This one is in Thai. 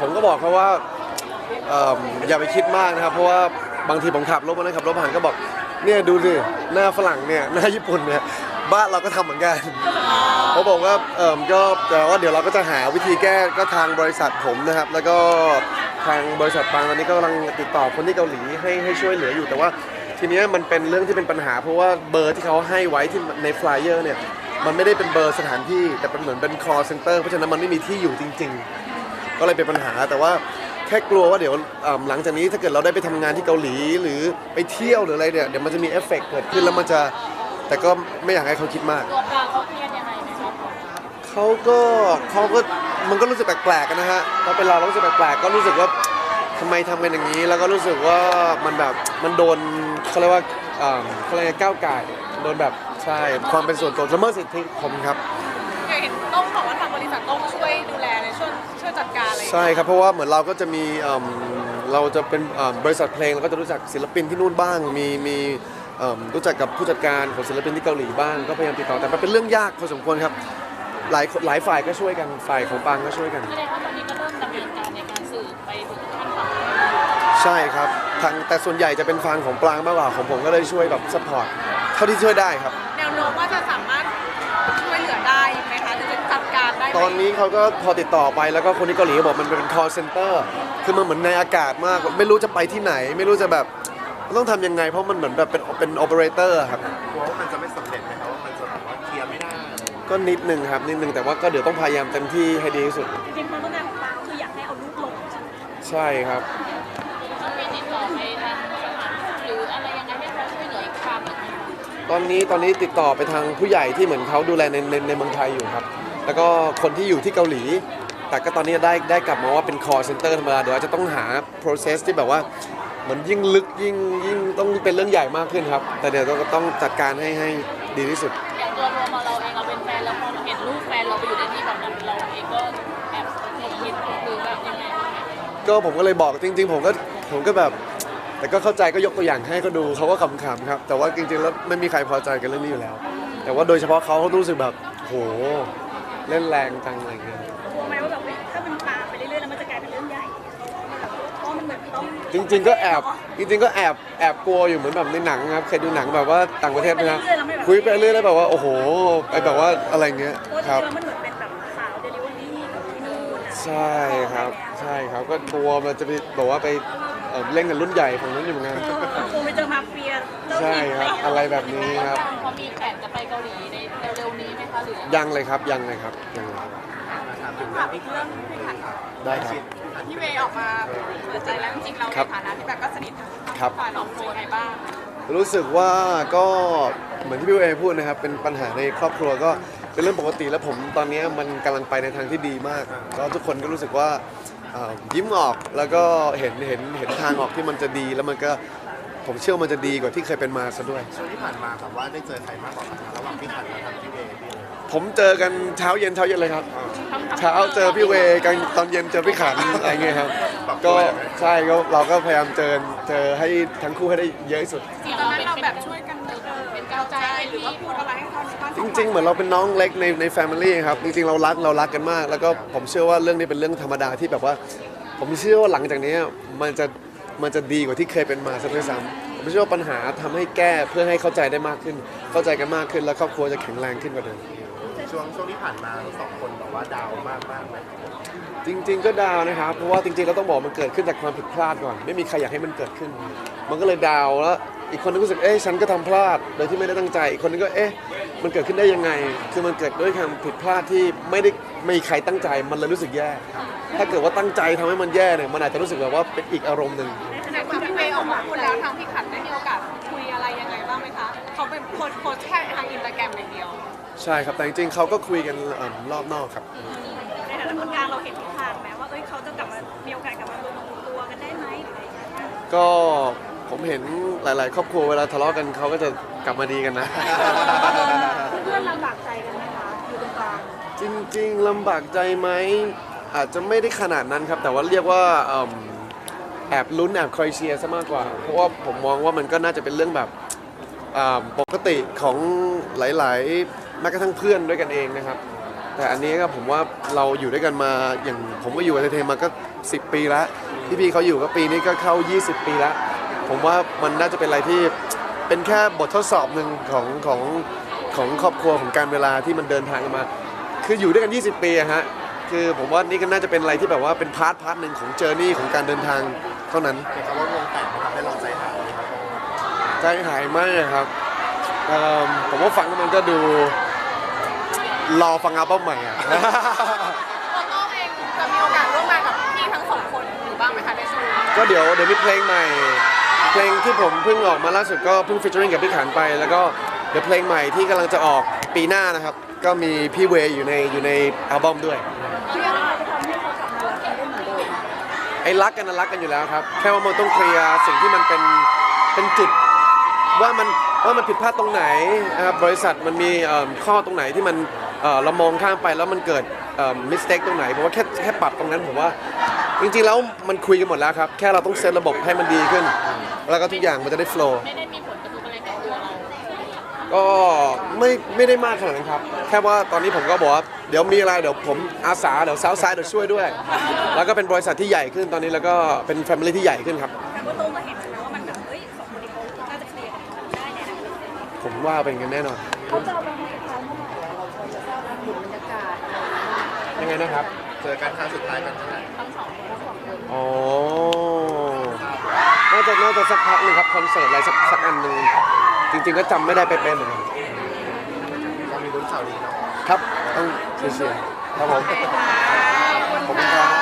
ผมก็บอกเขาว่าเอิ่มอย่าไปคิดมากนะครับ เพราะว่าบางทีผมขับรถมานะขับรถผ่านก็บอกเนี่ยดูดิหน้าฝรั่งเนี่ยหน้าญี่ปุ่นเนี่ยบ้านเราก็ทำเหมือนกันเขาบอกว่าเอิ่มก็แต่ว่าเดี๋ยวเราก็จะหาวิธีแก้ก็ทางบริษัทผมนะครับ แล้วก็ทางบริษัทบางตอนนี้ก็กำลังติดต่อคนที่เกาหลีให้ให้ช่วยเหลืออยู่แต่ว่า ทีเนี้ยมันเป็นเรื่องที่เป็นปัญหา เพราะว่าเบอร์ที่เขาให้ไว้ที่ในฟลายเออร์เนี่ยมันไม่ได้เป็นเบอร์สถานที่แต่เป็นเหมือนเป็น call center เพราะฉะนั้นมันไม่มีที่อยู่จริง ๆ ก็เลยเป็นปัญหา แต่ว่าแค่กลัวว่าเดี๋ยวอ่าหลังจากนี้ถ้าเกิดเราได้ไปทำงานที่เกาหลีหรือไปเที่ยวหรืออะไรเนี่ยเดี๋ยวมันจะมีเอฟเฟกต์เกิดขึ้นแล้วมันจะแต่ก็ไม่อยากให้เขาคิดมาก ตัวกลางเขาเครียดยังไงไหมครับเขาก็เขาก็มันก็รู้สึกแปลกๆกันนะฮะพอเป็นเราเรารู้สึกแปลกๆก็รู้สึกว่าทำไมทำกันอย่างนี้ แล้วก็รู้สึกว่ามันแบบมันโดนเขาเรียกว่าอ่าเขาเรียกว่าก้าวไก่ายโดนแบบใช่ความเป็นส่วนตัวละเมิดสิทธิผมครับ เคยเห็นต้องบอกว่าทางบริษัทต้องช่วยดูแลในช่วยช่วยจัดการอะไรใช่ครับเพราะว่าเหมือนเราก็จะมีเอิ่มเราจะเป็นเอิ่มบริษัทเพลงเราก็จะรู้จักศิลปินที่นู่นบ้าง มีมีเอิ่มรู้จักกับผู้จัดการของศิลปินที่เกาหลีบ้างก็พยายามติดต่อแต่มันเป็นเรื่องยากพอสมควรครับหลายหลายฝ่ายก็ช่วยกันฝ่ายของปางก็ช่วยกัน แสดงว่าตอนนี้ก็เริ่มดำเนินการในการสืบไปถึงขั้นฝั่งใช่ครับทางแต่ส่วนใหญ่จะเป็นฟังของปลางมากกว่าของผมก็เลยช่วยแบบซัพพอร์ตเท่าที่ช่วยได้ครับ แนวโน้มว่าจะสามารถช่วยเห ลือได้ไหมคะหรือจะจัดการได้ไหมตอนนี้เขาก็พอติดต่อไปแล้วก็คนที่เกาหลีก็บอกมันเป็น call center คือมันเหมือนในอากาศมาก ไม่รู้จะไปที่ไหน ไม่รู้จะแบบต้องทำยังไง เพราะมันเหมือนแบบเป็นเป็นโอเปอเรเตอร์ครับกลัวว่ามันจะไม่สำเร็จไหมครับว่ามันจะแบบว่าเคลียร์ไม่ได้ก็นิดนึงครับนิดนึงแต่ว่าก็เดี๋ยวต้องพยายามเต็มที่ให้ดีที่สุดจริงๆความต้องการของปางคืออยากให้เอาลูกลงใช่ครับ ตอนนี้ตอนนี้ติดต่อไปทางผู้ใหญ่ที่เหมือนเขาดูแลในในในเมืองไทยอยู่ครับ แล้วก็คนที่อยู่ที่เกาหลี แต่ก็ตอนนี้ได้ได้กลับมาว่าเป็น call center ธรรมดาเดี๋ยวอาจจะต้องหา process ที่แบบว่าเหมือนยิ่งลึกยิ่งยิ่งต้องเป็นเรื่องใหญ่มากขึ้นครับ แต่เดี๋ยวเราก็ต้องจัดการให้ให้ดีที่สุด อย่างตัวรวมเราเองเราเป็นแฟนแล้วพอเราเห็นลูกแฟนเราไปอยู่ในที่แบบนั้นเราเองก็แอบหงุดหงิดหรือแบบยังไงบ้างไหมก็ผมก็เลยบอกจริง ๆ ผมก็ผมก็แบบ แต่ก็เข้าใจก็ยกตัวอย่างให้เขาดูเขาก็ขำๆครับ แต่ว่าจริงๆแล้วไม่มีใครพอใจกับเรื่องนี้อยู่แล้ว แต่ว่าโดยเฉพาะเขาเขารู้สึกแบบโหเล่นแรงจังอะไรเงี้ยกลัวไหมว่าแบบเฮ้ยถ้ามันตามไปเรื่อยๆแล้วมันจะกลายเป็นเรื่องใหญ่เพราะมันเหมือนต้องจริง ๆ ก็แอบจริงๆก็แอบแอบกลัวอยู่เหมือนแบบในหนังครับเคยดูหนังแบบว่าต่างประเทศไหมครับคุยไปเรื่อยแล้วแบบว่าโอ้โหไอแบบว่าอะไรเงี้ยเพราะครับจริงๆแล้วมันเหมือนเป็นแบบสาวเดลิเวอรี่ของที่นู่นอะใช่ครับ ใช่ครับก็กลัวมันจะไปบอกว่าไป เอ่อเล่นกับรุ่นใหญ่ของนั้นอยู่เหมือนกันกลัวไปเจอมาเฟียเริ่มใช่อีกครับอะไรแบบนี้ครับเขามีแผนจะไปเกาหลีในเร็วๆนี้ไหมคะหรือยังเลยครับยังเลยครับยังเลยครับนะครับถึงถามอีกเรื่องพี่ขันได้ครับ พี่เวย์ออกมาเปิดใจแล้วจริงๆเราครัในบฐานะที่แบบก็สนิททั้งครับ ฝ่ายน้องเป็นยังไงบ้าง รู้สึกว่าก็เหมือนที่พี่เอพูดนะครับ เป็นปัญหาในครอบครัวก็เป็นเรื่องปกติแล้วผมตอนนี้มันกำลังไปในทางที่ดีมาก ก็ทุกคนก็รู้สึกว่า เอ่อยิ้มออกแล้วก็เห็นเห็นเห็นทางออกที่มันจะดีแล้วมันก็ผมเชื่อว่ามันจะดีกว่าที่เคยเป็นมาซะด้วย ช่วงที่ผ่านมาแบบว่าได้เจอใครมากกว่ากันระหว่างพี่ขันกับทางพี่เวย์พี่เลยผมเจอกันเช้าเย็นเช้าเย็นเลยครับ เช้าเจอพี่เวกันตอนเย็นเจอพี่ขันอะไรเงี้ยครับ ก็ใช่ก็เราก็พยายามเจอเจอให้ทั้งคู่ให้ได้เยอะที่สุด ตอนนั้นเราแบบช่วยกันเออเป็นกาวใจหรือว่าพูดอะไรให้เขาบ้าง จริง ๆ เหมือนเราเป็นน้องเล็กในในแฟมิลี่ครับ จริง ๆ เรารักเรารักกันมาก แล้วก็ผมเชื่อว่าเรื่องนี้เป็นเรื่องธรรมดาที่แบบว่า ผมเชื่อว่าหลังจากนี้มันจะมันจะดีกว่าที่เคยเป็นมาซะด้วยซ้ำผมเชื่อว่าปัญหาทำให้แก้เพื่อให้เข้าใจได้มากขึ้น เข้าใจกันมากขึ้นแล้วครอบครัวจะแข็งแรงขึ้นกว่าเดิม ช่วงช่วงที่ผ่านมาทั้งสองคนแบบว่าดาวมากมากๆเลยจริง ๆ ก็ดาวนะครับ เพราะว่าจริงๆเราต้องบอกมันเกิดขึ้นจากความผิดพลาดก่อน ไม่มีใครอยากให้มันเกิดขึ้น มันก็เลยดาวแล้ว อีกคนนึงรู้สึกเอ๊ะฉันก็ทำพลาดโดยที่ไม่ได้ตั้งใจ อีกคนนึงก็เอ๊ะมันเกิดขึ้นได้ยังไง คือมันเกิดด้วยความผิดพลาดที่ไม่ได้ไม่มีใครตั้งใจมันเลยรู้สึกแย่ ถ้าเกิดว่าตั้งใจทำให้มันแย่เนี่ยมันอาจจะรู้สึกแบบว่าเป็นอีกอารมณ์หนึ่งขณะที่พี่เวย์ออกมาพูดแล้วทางพี่ขันได้มีโอกาสคุยอะไรยังไงบ้างไหมคะเขาเป็นโพสต์โพสต์แค่ทางอินสตาแกรมอย่างเดียว ใช่ครับแต่จริงๆเขาก็คุยกันเอิ่มรอบนอกครับในฐานะคนกลางเราเห็นทิศทางไหมว่าเอ้ยเขาจะกลับมามีโอกาสกลับมารวมตัวกันได้ไหมหรืออะไรอย่างเงี้ยก็ ผมเห็นหลาย ๆ ครอบครัวเวลาทะเลาะกันเขาก็จะกลับมาดีกันนะ เพื่อนลำบากใจกันไหมคะอยู่ตรงกลางจริง ๆลำบากใจไหมอาจจะไม่ได้ขนาดนั้นครับ แต่ว่าเรียกว่าเอิ่มแอบลุ้นแอบคอยเชียร์ซะมากกว่า เพราะว่าผมมองว่ามันก็น่าจะเป็นเรื่องแบบอ่าปกติของหลาย ๆ แม้กระทั่งเพื่อนด้วยกันเองนะครับ แต่อันนี้ก็ผมว่าเราอยู่ด้วยกันมาอย่างผมก็อยู่กับเทนมาก็ 10 ปีแล้วพี่พีเขาอยู่ก็ปีนี้ก็เข้า 20 ปีแล้ว ผมว่ามันน่าจะเป็นอะไรที่เป็นแค่บททดสอบหนึ่งของของของครอบครัวของการเวลาที่มันเดินทางกันมา คืออยู่ด้วยกัน 20 ปีอะฮะคือผมว่านี่ก็น่าจะเป็นอะไรที่แบบว่าเป็นพาร์ทพาร์ทหนึ่งของเจอร์นี่ของการเดินทางเท่านั้นเห็นคำว่าวงแตกมันทำให้เราใจหายไหมครับใจหายมากครับเอิ่มผมว่าฟังแล้วมันก็ดูรอฟังอัลบั้มใหม่อะแล้วก็เองจะมีโอกาสร่วมงานกับพี่ทั้งสองคนอยู่บ้างไหมคะในช่วงนี้ก็เดี๋ยวเดี๋ยวมีเพลงใหม่ เพลงที่ผมเพิ่งออกมาล่าสุดก็เพิ่งฟิชเชอริงกับพี่ขันไป แล้วก็เดี๋ยวเพลงใหม่ที่กำลังจะออกปีหน้านะครับ ก็มีพี่เวย์อยู่ในอยู่ในอัลบั้มด้วยไอ้รักกันนะรักกันอยู่แล้วครับ แค่ว่ามันต้องเคลียร์สิ่งที่มันเป็นเป็นจุดว่ามันว่ามันผิดพลาดตรงไหนนะครับบริษัทมันมีข้อตรงไหนที่มัน เอ่อเรามองข้ามไปแล้วมันเกิดมิสเทคตรงไหนผมว่าแค่แค่ปรับตรงนั้นผมว่า จริงๆแล้วมันคุยกันหมดแล้วครับ แค่เราต้องเซตระบบให้มันดีขึ้น แล้วก็ทุกอย่างมันจะได้โฟล์ไม่ได้มีผลกระทบอะไรกับตัวเราก็ไม่ไม่ได้มากขนาดนั้นครับ แค่ว่าตอนนี้ผมก็บอกว่าเดี๋ยวมีอะไรเดี๋ยวผมอาสาเดี๋ยวเซาซ้ายเดี๋ยวช่วยด้วย แล้วก็เป็นบริษัทที่ใหญ่ขึ้นตอนนี้แล้วก็เป็นแฟมิลี่ที่ใหญ่ขึ้นครับแต่ว่าโตก็เห็นนะว่ามันแบบเฮ้ยสองคนนี้เขาน่าจะเคลียร์กันได้ในอนาคตผมว่าเป็นกันแน่นอนเขาจะ ไรอย่างเงี้ยยังไงนะครับ เจอกันครั้งสุดท้ายกันเมื่อไหร่ทั้งสองคนทั้งสองคนอ๋อ น่าจะน่าจะสักพักหนึ่งครับคอนเสิร์ตอะไรสักสักอันหนึ่งจริง ๆ ก็จำไม่ได้เป๊ะๆเหมือนกันเรามีลุ้นข่าวดีเนาะครับต้องเชียร์ๆครับผม ขอบคุณครับ